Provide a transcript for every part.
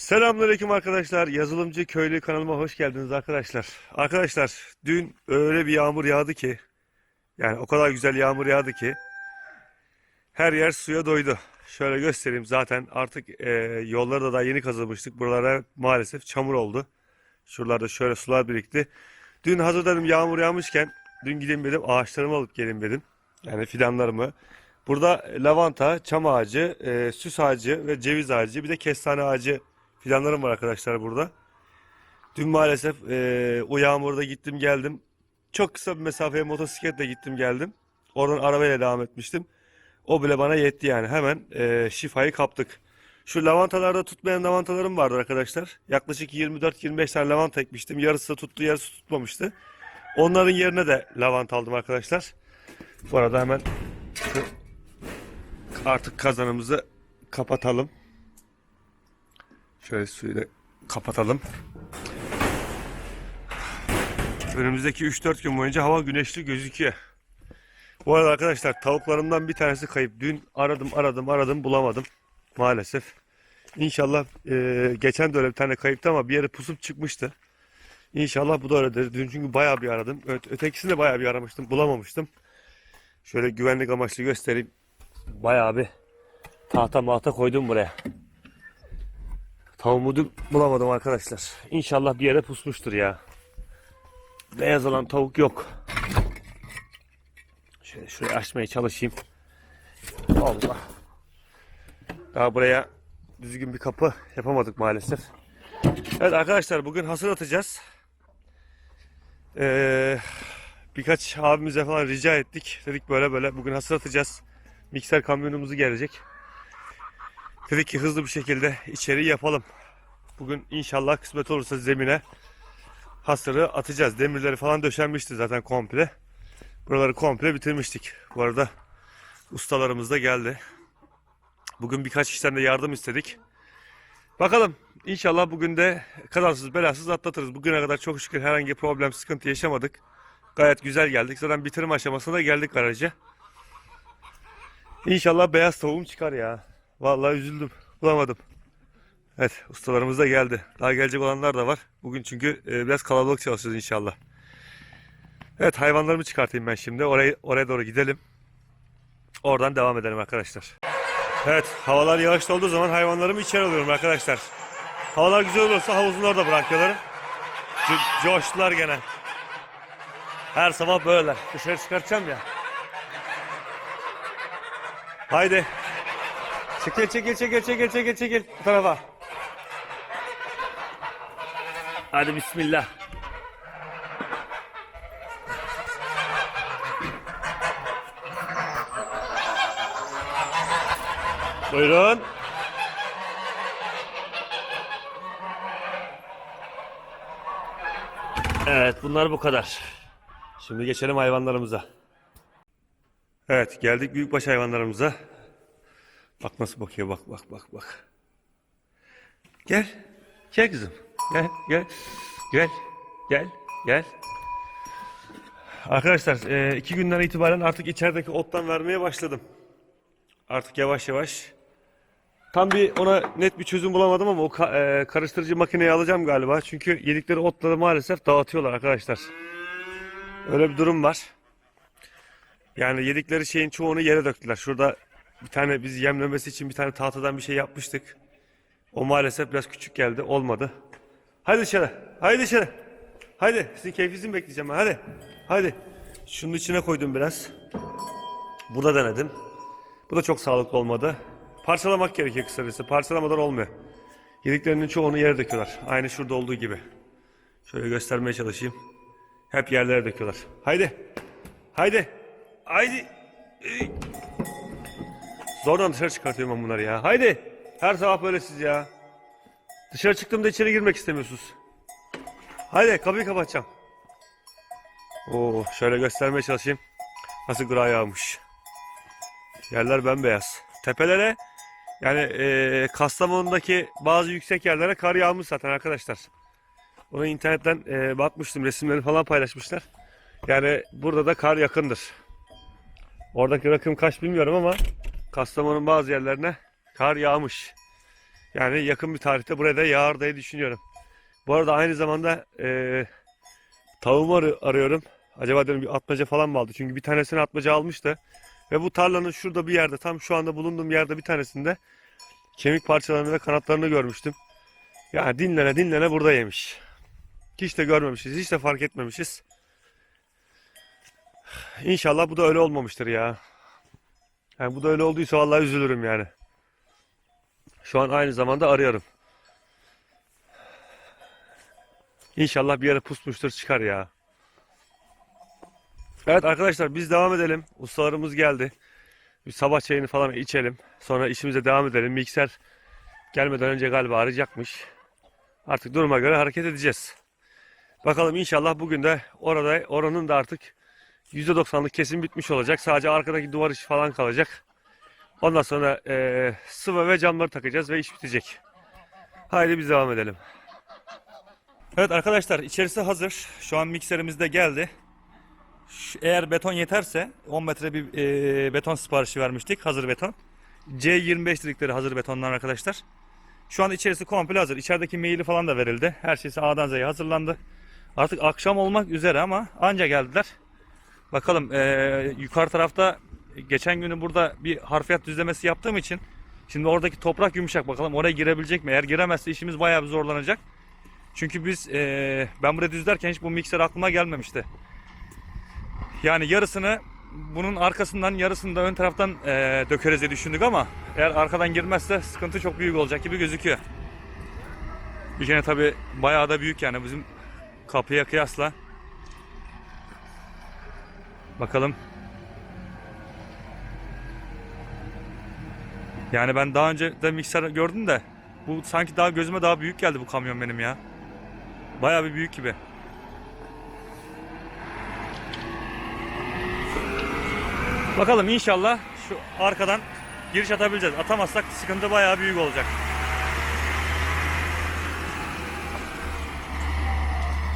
Selamünaleyküm arkadaşlar. Yazılımcı Köylü kanalıma hoş geldiniz arkadaşlar. Arkadaşlar dün öyle bir yağmur yağdı ki yani o kadar güzel yağmur yağdı ki her yer suya doydu. Şöyle göstereyim zaten artık e, yolları da daha yeni kazılmıştık. Buralara maalesef çamur oldu. Şuralarda şöyle sular birikti. Dün hazır dedim yağmur yağmışken dün gideyim dedim ağaçlarımı alıp geleyim dedim. Yani fidanlarımı. Burada lavanta, çam ağacı, e, süs ağacı ve ceviz ağacı bir de kestane ağacı fidanlarım var arkadaşlar burada. Dün maalesef e, o yağmurda gittim geldim. Çok kısa bir mesafeye motosikletle gittim geldim. Oradan arabayla devam etmiştim. O bile bana yetti yani. Hemen e, şifayı kaptık. Şu lavantalarda tutmayan lavantalarım vardı arkadaşlar. Yaklaşık 24-25 tane lavanta ekmiştim. Yarısı tuttu, yarısı tutmamıştı. Onların yerine de lavanta aldım arkadaşlar. Bu arada hemen artık kazanımızı kapatalım. Şöyle suyu da kapatalım. Önümüzdeki 3-4 gün boyunca hava güneşli gözüküyor. Bu arada arkadaşlar tavuklarımdan bir tanesi kayıp. Dün aradım aradım aradım bulamadım. Maalesef. İnşallah e, geçen de öyle bir tane kayıptı ama bir yere pusup çıkmıştı. İnşallah bu da öyledir. Dün çünkü bayağı bir aradım. Ö- ötekisini de bayağı bir aramıştım. Bulamamıştım. Şöyle güvenlik amaçlı göstereyim. Bayağı bir tahta mahta koydum buraya. Tavuğumu bulamadım arkadaşlar. İnşallah bir yere pusmuştur ya. Beyaz olan tavuk yok. Şöyle şurayı açmaya çalışayım. Allah. Daha buraya düzgün bir kapı yapamadık maalesef. Evet arkadaşlar bugün hasır atacağız. Ee, birkaç abimize falan rica ettik. Dedik böyle böyle bugün hasır atacağız. Mikser kamyonumuzu gelecek. Dedik ki hızlı bir şekilde içeri yapalım. Bugün inşallah kısmet olursa zemine hasırı atacağız. Demirleri falan döşenmişti zaten komple. Buraları komple bitirmiştik. Bu arada ustalarımız da geldi. Bugün birkaç kişiden de yardım istedik. Bakalım inşallah bugün de kazasız belasız atlatırız. Bugüne kadar çok şükür herhangi problem sıkıntı yaşamadık. Gayet güzel geldik. Zaten bitirme aşamasına geldik garaja. İnşallah beyaz tavuğum çıkar ya. Vallahi üzüldüm. Bulamadım. Evet ustalarımız da geldi. Daha gelecek olanlar da var. Bugün çünkü e, biraz kalabalık çalışacağız inşallah. Evet hayvanlarımı çıkartayım ben şimdi. Oraya, oraya doğru gidelim. Oradan devam edelim arkadaşlar. Evet havalar yağışlı olduğu zaman hayvanlarımı içeri alıyorum arkadaşlar. Havalar güzel olursa havuzun orada bırakıyorlar. Co- coştular gene. Her sabah böyle. Dışarı çıkartacağım ya. Haydi. Çekil çekil çekil çekil çekil çekil bu tarafa. Hadi bismillah. Buyurun. Evet bunlar bu kadar. Şimdi geçelim hayvanlarımıza. Evet geldik büyükbaş hayvanlarımıza. Bak nasıl bakıyor bak bak bak bak. Gel. Gel kızım. Gel gel. Gel. Gel. Gel. Arkadaşlar e, iki günden itibaren artık içerideki ottan vermeye başladım. Artık yavaş yavaş. Tam bir ona net bir çözüm bulamadım ama o e, karıştırıcı makineyi alacağım galiba. Çünkü yedikleri otları maalesef dağıtıyorlar arkadaşlar. Öyle bir durum var. Yani yedikleri şeyin çoğunu yere döktüler. Şurada bir tane biz yemlemesi için bir tane tahtadan bir şey yapmıştık. O maalesef biraz küçük geldi. Olmadı. Haydi dışarı. Haydi dışarı. Haydi. Sizin keyfinizi bekleyeceğim ben? Hadi. Haydi. Şunun içine koydum biraz. Burada denedim. Bu da çok sağlıklı olmadı. Parçalamak gerekiyor kısacası. Parçalamadan olmuyor. Yediklerinin çoğunu yere döküyorlar. Aynı şurada olduğu gibi. Şöyle göstermeye çalışayım. Hep yerlere döküyorlar. Haydi. Haydi. Haydi. Ey. Zordan dışarı çıkartıyorum ben bunları ya. Haydi. Her sabah böyle siz ya. Dışarı çıktığımda içeri girmek istemiyorsunuz. Haydi kapıyı kapatacağım. Oo, şöyle göstermeye çalışayım. Nasıl gıra yağmış. Yerler bembeyaz. Tepelere yani e, Kastamonu'daki bazı yüksek yerlere kar yağmış zaten arkadaşlar. Onu internetten e, bakmıştım resimlerini falan paylaşmışlar. Yani burada da kar yakındır. Oradaki rakım kaç bilmiyorum ama Kastamonu'nun bazı yerlerine kar yağmış. Yani yakın bir tarihte buraya da yağar diye düşünüyorum. Bu arada aynı zamanda eee tavuğumu arı- arıyorum. Acaba diyorum bir atmaca falan mı aldı? Çünkü bir tanesini atmaca almıştı. Ve bu tarlanın şurada bir yerde tam şu anda bulunduğum yerde bir tanesinde kemik parçalarını ve kanatlarını görmüştüm. Ya dinlene dinlene burada yemiş. Hiç de görmemişiz. Hiç de fark etmemişiz. İnşallah bu da öyle olmamıştır ya. Yani bu da öyle olduysa vallahi üzülürüm yani. Şu an aynı zamanda arıyorum. İnşallah bir yere pusmuştur çıkar ya. Evet arkadaşlar biz devam edelim. Ustalarımız geldi. Bir sabah çayını falan içelim. Sonra işimize devam edelim. Mikser gelmeden önce galiba arayacakmış. Artık duruma göre hareket edeceğiz. Bakalım inşallah bugün de orada oranın da artık %90'lık kesim bitmiş olacak. Sadece arkadaki duvar işi falan kalacak. Ondan sonra eee, sıvı ve camları takacağız ve iş bitecek. Haydi biz devam edelim. Evet arkadaşlar içerisi hazır. Şu an mikserimiz de geldi. Şu- Eğer beton yeterse 10 metre bir e, beton siparişi vermiştik. Hazır beton. C25 dedikleri hazır betonlar arkadaşlar. Şu an içerisi komple hazır. İçerideki maili falan da verildi. Her şeysi A'dan Z'ye hazırlandı. Artık akşam olmak üzere ama anca geldiler. Bakalım e, yukarı tarafta geçen günü burada bir harfiyat düzlemesi yaptığım için şimdi oradaki toprak yumuşak bakalım oraya girebilecek mi? Eğer giremezse işimiz bayağı bir zorlanacak. Çünkü biz eee, ben buraya düzlerken hiç bu mikser aklıma gelmemişti. Yani yarısını bunun arkasından yarısını da ön taraftan eee dökeriz diye düşündük ama eğer arkadan girmezse sıkıntı çok büyük olacak gibi gözüküyor. Kere tabi bayağı da büyük yani bizim kapıya kıyasla. Bakalım. Yani ben daha önce de mikser gördüm de bu sanki daha gözüme daha büyük geldi bu kamyon benim ya. Bayağı bir büyük gibi. Bakalım inşallah şu arkadan giriş atabileceğiz. Atamazsak sıkıntı bayağı büyük olacak.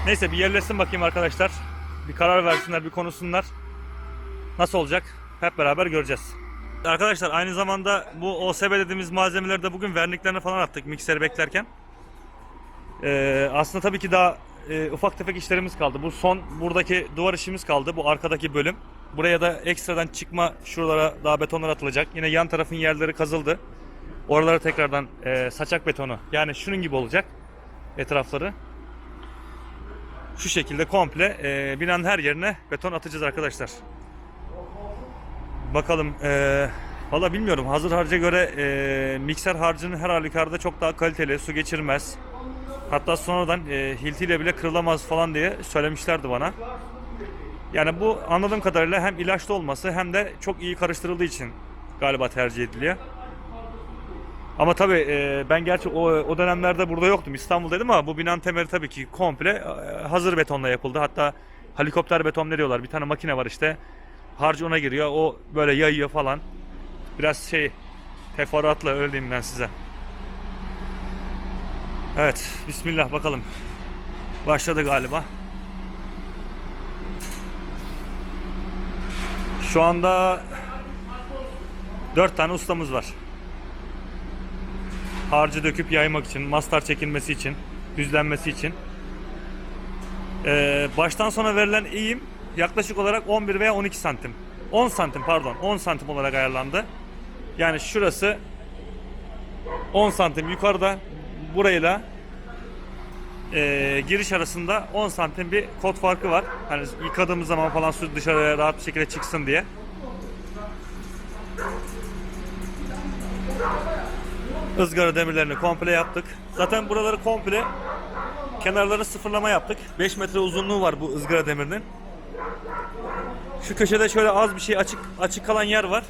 Neyse bir yerleşsin bakayım arkadaşlar. Bir karar versinler, bir konuşsunlar. Nasıl olacak? Hep beraber göreceğiz. Arkadaşlar aynı zamanda bu OSB dediğimiz malzemeleri de bugün verniklerine falan attık mikseri beklerken. Ee, aslında tabii ki daha e, ufak tefek işlerimiz kaldı. Bu son buradaki duvar işimiz kaldı. Bu arkadaki bölüm. Buraya da ekstradan çıkma şuralara daha betonlar atılacak. Yine yan tarafın yerleri kazıldı. Oralara tekrardan e, saçak betonu. Yani şunun gibi olacak etrafları. Şu şekilde komple e, binanın her yerine beton atacağız arkadaşlar. Bakalım e, valla bilmiyorum hazır harca göre e, mikser harcının her halükarda çok daha kaliteli su geçirmez. Hatta sonradan e, hiltiyle bile kırılamaz falan diye söylemişlerdi bana. Yani bu anladığım kadarıyla hem ilaçlı olması hem de çok iyi karıştırıldığı için galiba tercih ediliyor. Ama tabii e, ben gerçi o, o dönemlerde burada yoktum. İstanbul'daydım ama bu binanın temeli tabii ki komple e, hazır betonla yapıldı. Hatta helikopter beton ne diyorlar? Bir tane makine var işte. Harcı ona giriyor. O böyle yayıyor falan. Biraz şey teferruatla öyle diyeyim ben size. Evet, bismillah bakalım. Başladı galiba. Şu anda 4 tane ustamız var. Harcı döküp yaymak için, mastar çekilmesi için, düzlenmesi için. Ee, baştan sona verilen eğim yaklaşık olarak 11 veya 12 santim. 10 santim pardon, 10 santim olarak ayarlandı. Yani şurası 10 santim yukarıda burayla e, giriş arasında 10 santim bir kot farkı var. Hani yıkadığımız zaman falan su dışarıya rahat bir şekilde çıksın diye. Izgara demirlerini komple yaptık. Zaten buraları komple kenarları sıfırlama yaptık. 5 metre uzunluğu var bu ızgara demirinin. Şu köşede şöyle az bir şey açık açık kalan yer var.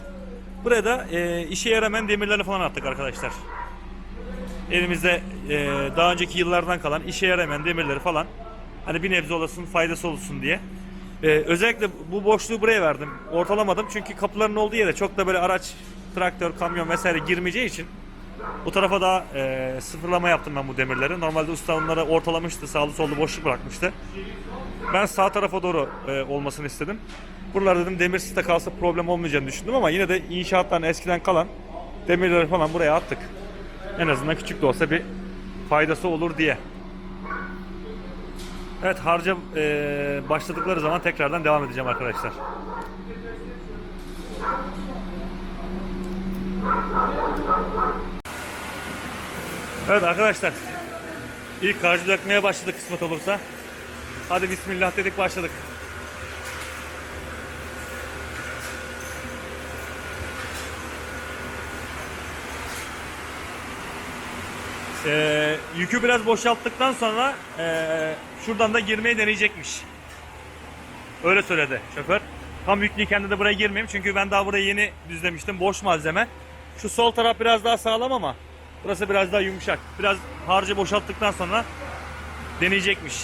Buraya da e, işe yaramayan demirlerini falan attık arkadaşlar. Elimizde e, daha önceki yıllardan kalan işe yaramayan demirleri falan hani bir nebze olasın faydası olsun diye. E, özellikle bu boşluğu buraya verdim. Ortalamadım çünkü kapıların olduğu yere çok da böyle araç, traktör, kamyon vesaire girmeyeceği için bu tarafa da e, sıfırlama yaptım ben bu demirleri. Normalde usta onları ortalamıştı, sağlı sollu boşluk bırakmıştı. Ben sağ tarafa doğru e, olmasını istedim. Buralarda dedim demir site kalsa problem olmayacağını düşündüm ama yine de inşaattan eskiden kalan demirleri falan buraya attık. En azından küçük de olsa bir faydası olur diye. Evet harca e, başladıkları zaman tekrardan devam edeceğim arkadaşlar. Evet arkadaşlar. İlk harcı dökmeye başladık kısmet olursa. Hadi bismillah dedik başladık. Ee, yükü biraz boşalttıktan sonra ee, şuradan da girmeyi deneyecekmiş. Öyle söyledi şoför. Tam yüklüyken de buraya girmeyeyim çünkü ben daha burayı yeni düzlemiştim. Boş malzeme. Şu sol taraf biraz daha sağlam ama burası biraz daha yumuşak. Biraz harcı boşalttıktan sonra deneyecekmiş.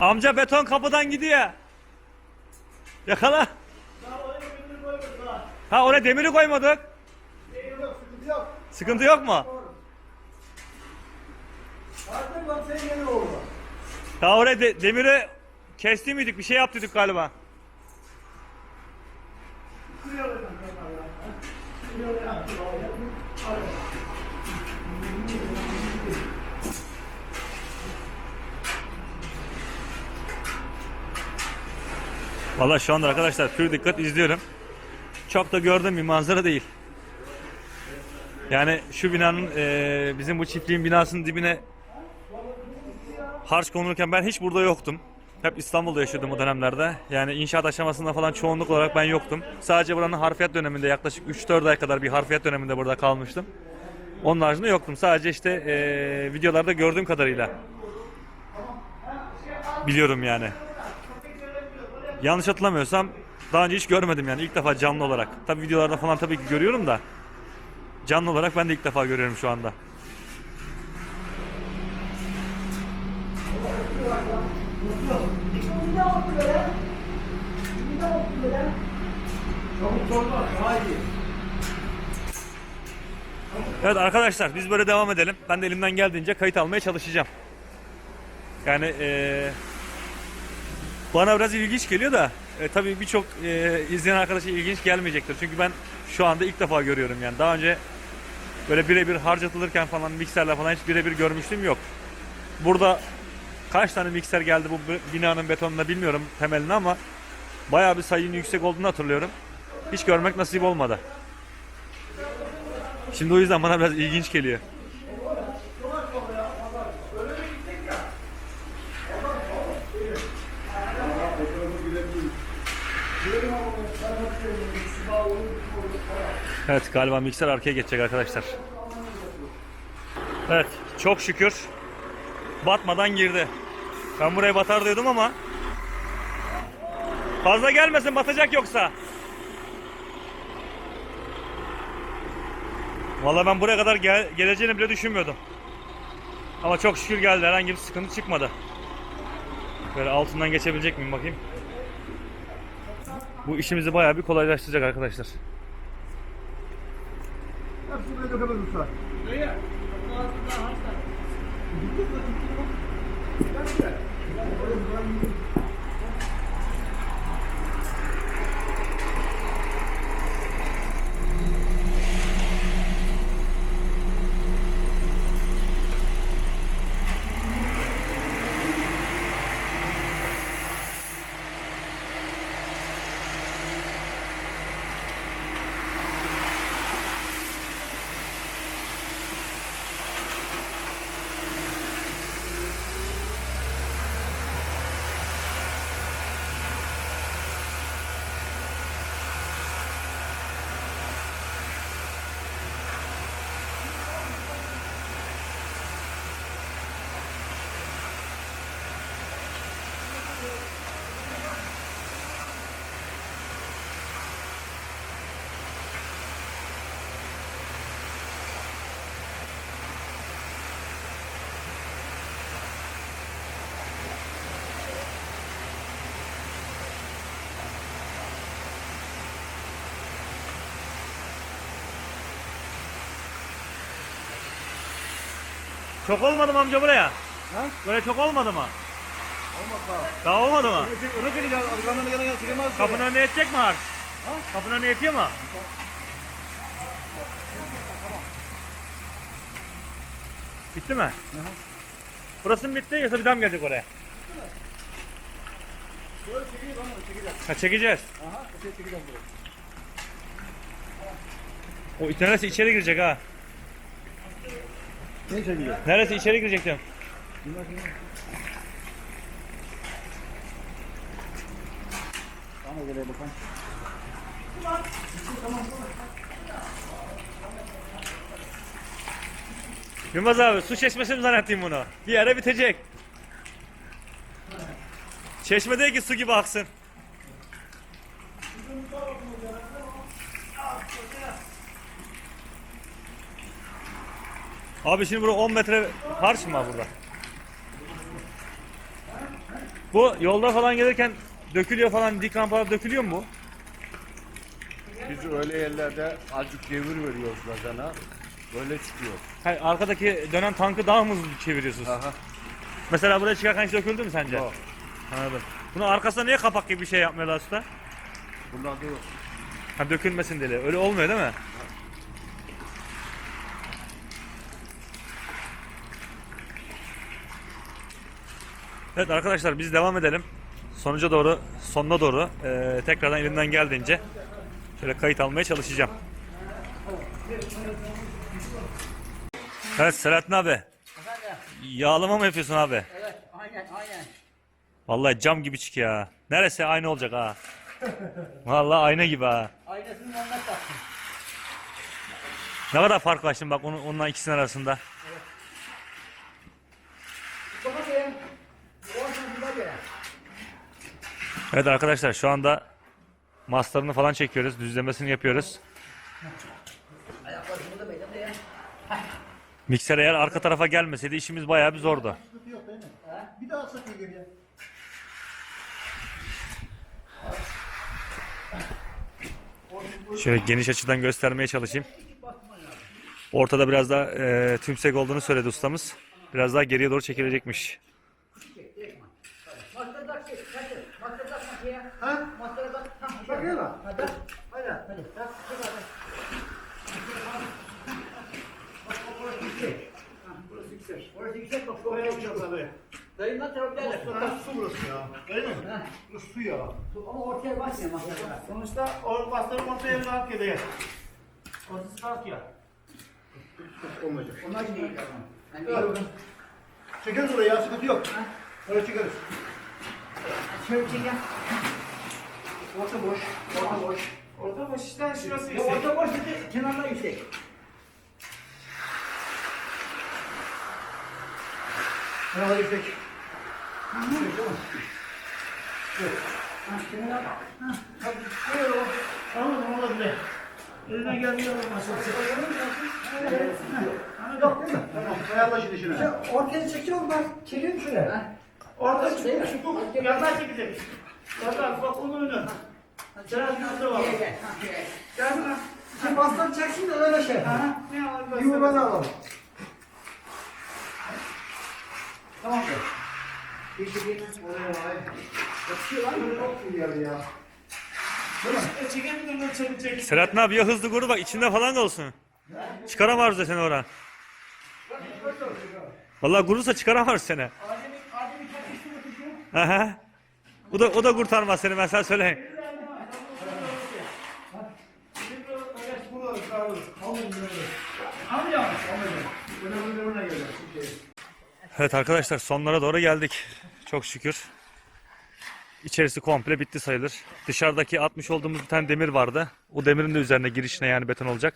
Amca beton kapıdan gidiyor. Yakala. Ha oraya demiri koymadık. Sıkıntı yok. Mu? Ta oraya de- demiri kesti miydik? Bir şey yaptıydık galiba. Valla şu anda arkadaşlar pür dikkat izliyorum. Çok da gördüğüm bir manzara değil. Yani şu binanın eee, bizim bu çiftliğin binasının dibine harç konulurken ben hiç burada yoktum. Hep İstanbul'da yaşıyordum o dönemlerde. Yani inşaat aşamasında falan çoğunluk olarak ben yoktum. Sadece buranın harfiyat döneminde yaklaşık 3-4 ay kadar bir harfiyat döneminde burada kalmıştım. Onun haricinde yoktum. Sadece işte eee, videolarda gördüğüm kadarıyla biliyorum yani. Yanlış hatırlamıyorsam daha önce hiç görmedim yani ilk defa canlı olarak. Tabi videolarda falan tabii ki görüyorum da canlı olarak ben de ilk defa görüyorum şu anda. Evet arkadaşlar biz böyle devam edelim. Ben de elimden geldiğince kayıt almaya çalışacağım. Yani eee, bana biraz ilginç geliyor da e, tabii birçok e, izleyen arkadaşa ilginç gelmeyecektir. Çünkü ben şu anda ilk defa görüyorum yani. Daha önce böyle birebir harcatılırken falan mikserle falan hiç birebir görmüştüm yok. Burada kaç tane mikser geldi bu binanın betonuna bilmiyorum temelini ama bayağı bir sayının yüksek olduğunu hatırlıyorum. Hiç görmek nasip olmadı. Şimdi o yüzden bana biraz ilginç geliyor. Evet galiba mikser arkaya geçecek arkadaşlar. Evet çok şükür batmadan girdi. Ben buraya batar diyordum ama fazla gelmesin batacak yoksa. Vallahi ben buraya kadar gel- geleceğini bile düşünmüyordum. Ama çok şükür geldi. Herhangi bir sıkıntı çıkmadı. Böyle altından geçebilecek miyim bakayım. Bu işimizi bayağı bir kolaylaştıracak arkadaşlar. Hepsi buraya dökemez usta. Dayı. Çok olmadı mı amca buraya? Ha? Böyle çok olmadı mı? Olmaz daha. Daha olmadı mı? Onu geleceğiz. Arkamdan gelen gelen çıkamaz. Kapının önüne yetecek mi harç? Kapının önüne yetiyor mu? Bitti mi? Burası mı bitti yoksa bir daha mı gelecek oraya? Böyle çekeyim ama çekeceğim. Ha çekeceğiz. Aha. Şey çekeceğim buraya. O it neresi içeri girecek ha? Neresi içeri girecek diyorum. Tamam bakalım. Yılmaz abi su çeşmesi mi zannettim bunu? Bir yere bitecek. Çeşme değil ki su gibi aksın. Abi şimdi burada 10 metre harç mı var burada? Bu yolda falan gelirken dökülüyor falan dik rampalar dökülüyor mu bu? Biz öyle yerlerde azıcık devir veriyoruz gazana. Böyle çıkıyor. Hayır, arkadaki dönen tankı daha mı hızlı çeviriyorsunuz? Aha. Mesela buraya çıkarken hiç döküldü mü sence? Yok. Anladım. Bunun arkasına niye kapak gibi bir şey yapmıyorlar usta? Bunlarda yok. Ha dökülmesin diye. Öyle olmuyor değil mi? Evet arkadaşlar biz devam edelim. Sonuca doğru, sonuna doğru eee, tekrardan elimden geldiğince şöyle kayıt almaya çalışacağım. Evet Selahattin abi. Yağlama mı yapıyorsun abi? Evet, aynen, aynen. Vallahi cam gibi çıkıyor ha. Neresi aynı olacak ha. Vallahi ayna gibi ha. Aynasını ondan taktım. Ne kadar fark var şimdi bak onun, onunla ikisinin arasında. Bakayım. Oradan bir bak ya. Evet arkadaşlar şu anda maslarını falan çekiyoruz. Düzlemesini yapıyoruz. Mikser eğer arka tarafa gelmeseydi işimiz bayağı bir zordu. Sıkıntı yok değil mi? Bir daha sakın geriye. Şöyle geniş açıdan göstermeye çalışayım. Ortada biraz daha e, tümsek olduğunu söyledi ustamız. Biraz daha geriye doğru çekilecekmiş. Ha? Masada tak. Ha, Bakıyor musun? Hadi. Hadi. Hadi. Bak, bak, orası yüksek. Burası yüksek. Orası yüksek, bak, Oraya uçacağız abi. Dayım lan tarafı derler. Burası su burası ya. Mi? Ha, Burası su ya. Ama ortaya basmıyor masada. Sonuçta o bastırım ortaya bir rahat gidiyor. Orası kalk ya. Olmayacak. Yani Evet. Çekeriz oraya ya sıkıntı yok. Oraya çekeriz. şöyle çekelim. Orta boş. Orta boş. Orta boş işte şurası Ya orta boş dedi, kenarlar yüksek. Kenarda yüksek. Ha, kenarlar. Anladım olabilir. Eline gelmiyor olmasa. Yok değil mi? Tamam. Ayarla şimdi işine. Ortaya çekiyorum ben. Çekiyorum şöyle. Orta Değil mi? şu bu yandan Yandan bak onun önü. Biraz yüzde var. Gel, gel. Ha, gel. Gel buna. Şimdi bastan çeksin de öyle şey. Ha, ne alalım? Yuvarlanı alalım. Tamam mı? Bir şey değil. Oraya vay. Yapışıyor lan böyle çok iyi ya. Değil mi? E çekelim de çabuk çek. Selahattin abi ya hızlı kuru bak içinde falan kalsın. Çıkaramaz da seni oradan. Vallahi kurursa çıkaramaz seni. Aha. O da o da kurtarmaz seni gelir. Şey. Evet arkadaşlar sonlara doğru geldik. Çok şükür. İçerisi komple bitti sayılır. Dışarıdaki atmış olduğumuz bir tane demir vardı. O demirin de üzerine girişine yani beton olacak.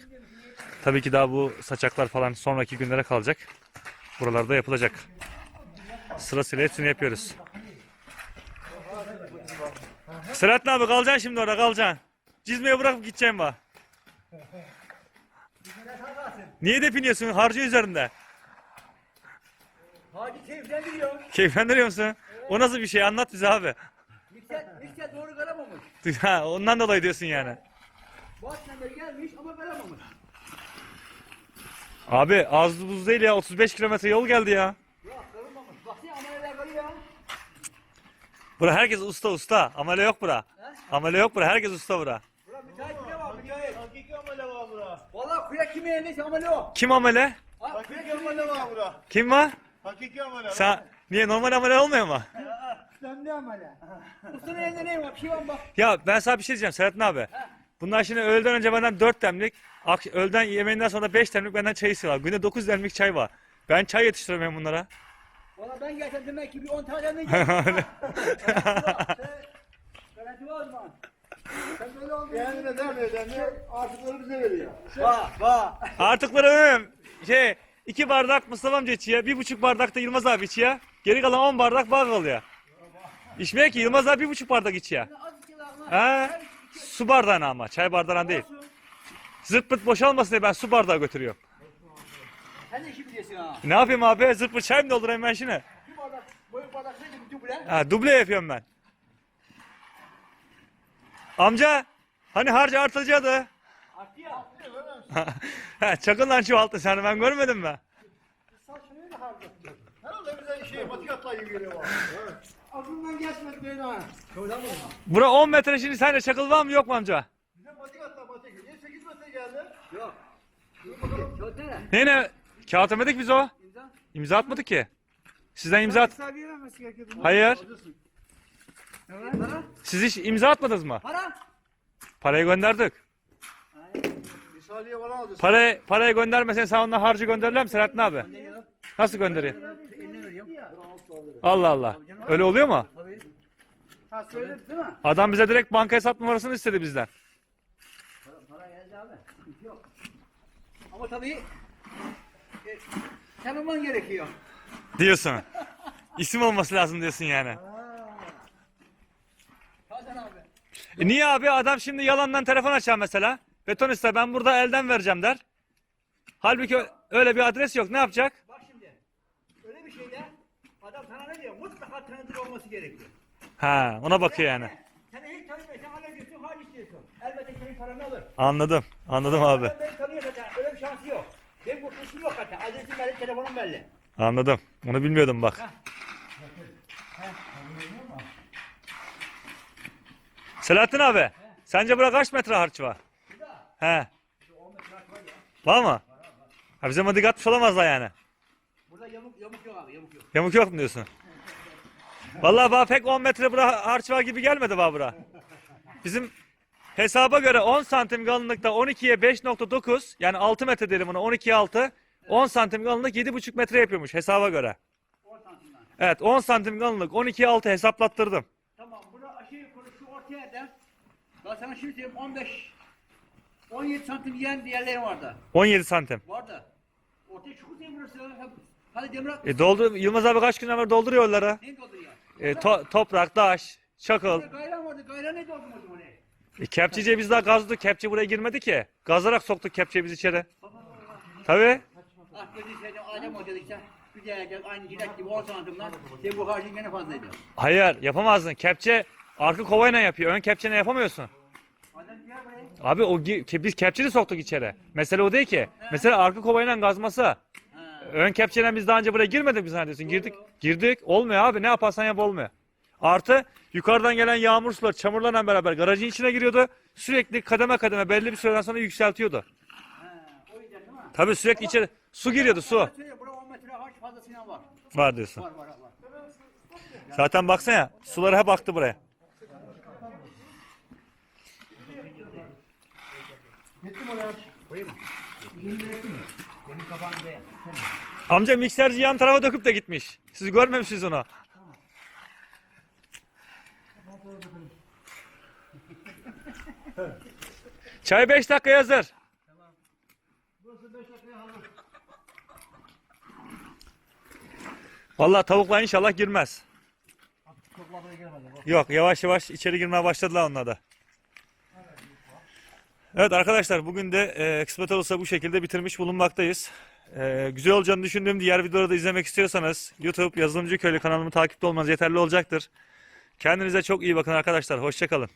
Tabii ki daha bu saçaklar falan sonraki günlere kalacak. Buralarda yapılacak. Sırasıyla hepsini yapıyoruz. Selahattin abi kalacaksın şimdi orada kalacaksın. Cizmeye bırakıp gideceğim bak. Niye depiniyorsun harcı üzerinde? Hadi keyiften gidiyor. Keyiflendiriyor musun? O nasıl bir şey anlat bize abi. Mikser, mikser doğru karamamış. Ha, ondan dolayı diyorsun yani. Beri gelmiş ama karamamış. Abi az buz değil ya 35 kilometre yol geldi ya. Ya kırılmamış. Baksana ameleler kırıyor ya. Bura herkes usta usta. Amele yok bura. Amele yok bura. Herkes usta bura. Bura müteahhit bile var müteahhit. Hakiki amele var bura. Valla kürek kimin elindeyse amele o. Kim amele? Ha, kürek kimin amele var bura. Kim var? Hakiki amele. Sen niye normal amele olmuyor mu? Sen ne amele? Ustanın elinde ne var? Bir şey var mı bak. Ya ben sana bir şey diyeceğim Serhattin abi. Bunlar şimdi öğleden önce benden 4 demlik, öğleden yemeğinden sonra 5 demlik benden çay istiyorlar. Günde 9 demlik çay var. Ben çay yetiştiremiyorum bunlara. Valla ben gelsem demek ki bir 10 tane mi yiyeceğim? Garanti var mı? Sen böyle olmuyor. Kendine dermeden de artıkları bize veriyor. Bak bak. Artıkları ömüm. Şey, 2 bardak Mustafa amca içiyor, bir buçuk bardak da Yılmaz abi içiyor. Geri kalan 10 bardak bağ kalıyor. İçmiyor ki Yılmaz abi bir buçuk bardak içiyor. Ha? Su bardağına ama, çay bardağına değil. Zırt pırt boşalmasın diye ben su bardağı götürüyorum. Sen de işi biliyorsun ha. Ne yapayım abi? Zırt çay mı doldurayım ben şimdi? Bir bardak, boyun bardak neydi bir duble? Ha, duble yapıyorum ben. Amca, hani harcı artılacaktı. Artı ya. Ha, Çakın lan şu altı sen ben görmedim mi? Herhalde bize şey matikatla ilgili var. Aklımdan geçmedi benim ha. Bura 10 metre şimdi sende çakıl var mı yok mu amca? Bize matikatla matikatla. Niye 8 metre geldi? Yok. Yok nere? Ne ne? Kağıt emedik biz o. İmza. İmza atmadık ki. Sizden imza at. Hesabı vermesi gerekiyordu. Hayır. Para? Siz hiç imza atmadınız mı? Para? Parayı gönderdik. Falan alacağız. Parayı, parayı göndermesen sen onunla harcı gönderirler mi Selahattin abi? Nasıl gönderiyor? Eline veriyorum. Allah Allah. Öyle oluyor mu? Ha söyle değil mi? Adam bize direkt banka hesap numarasını istedi bizden. Para geldi abi. Yok. Ama tabii tanıman gerekiyor. Diyorsun. İsim olması lazım diyorsun yani. Hasan abi. E niye abi adam şimdi yalandan telefon açar mesela. Beton iste ben burada elden vereceğim der. Halbuki ö- öyle bir adres yok. Ne yapacak? Bak şimdi. Öyle bir şeyde adam sana ne diyor? Mutlaka tanıdık olması gerekiyor. Ha ona bakıyor yani. Sen hiç tanımıyorsan hala diyorsun, hal istiyorsun. Elbette senin paranı alır. Anladım. Anladım abi. Ben beni tanıyor zaten. Öyle bir şansı. Benim kurtuluşum yok zaten. Adresim belli, telefonum belli. Anladım. Onu bilmiyordum bak. Selahattin abi. Sence bura kaç metre harç var? He. Var mı? Ha bize madik atmış olamazlar yani. Burada yamuk, yamuk yok abi, yamuk yok. Yamuk yok mu diyorsun? Vallahi bana pek 10 metre bura harç var gibi gelmedi bana bura. Bizim hesaba göre 10 santim kalınlıkta 12'ye 5.9 yani 6 metre derim ona 12'ye 6 10 santim kalınlık 7.5 metre yapıyormuş hesaba göre. 10 santimden. Evet 10 santim kalınlık 12'ye 6 hesaplattırdım. Tamam, burada aşağı yukarı şu ortaya da ben sana şimdi söyleyeyim 15 17 santim yiyen diğerleri vardı. 17 santim. Vardı. Ortaya çukur değil burası. Hadi demir at. E doldu Yılmaz abi kaç günden beri dolduruyor yolları. Ne dolduruyor? E, to- toprak, taş, çakıl. Gayran vardı. Gayran ne doldurmadın oraya? E, kepçeciye biz daha gazladık. Kepçe buraya girmedi ki. Gazlarak soktuk kepçeyi biz içeri. Tabii. Gözü sevdim Adem Hoca işte. Güzelce aynı cilet gibi 10 santimden. Senin bu harcın gene fazlaydı. Hayır yapamazdın. Kepçe arka kovayla yapıyor. Ön kepçeyle yapamıyorsun. Abi o gi- ke- biz kepçeli soktuk içeri. Mesele o değil ki. Mesele arka kovayla gazması. Ön kepçeyle biz daha önce buraya girmedik mi zannediyorsun? Girdik. Girdik. Olmuyor abi. Ne yaparsan yap olmuyor. Artı yukarıdan gelen yağmur suları çamurlarla beraber garajın içine giriyordu. Sürekli kademe kademe belli bir süreden sonra yükseltiyordu. Tabii sürekli içeri su giriyordu su. Söyle burada 10 metre harç fazlasıyla var. Diyorsun. Zaten baksana ya, suları hep aktı buraya. Amca mikserci yan tarafa döküp de gitmiş. Siz görmemişsiniz onu. Çay 5 dakika hazır. Vallahi tavuklar inşallah girmez. Yok yavaş yavaş içeri girmeye başladılar onlar da. Evet arkadaşlar bugün de e, kısmet bu şekilde bitirmiş bulunmaktayız. E, güzel olacağını düşündüğüm diğer videoları da izlemek istiyorsanız YouTube Yazılımcı Köylü kanalımı takipte olmanız yeterli olacaktır. Kendinize çok iyi bakın arkadaşlar. Hoşçakalın.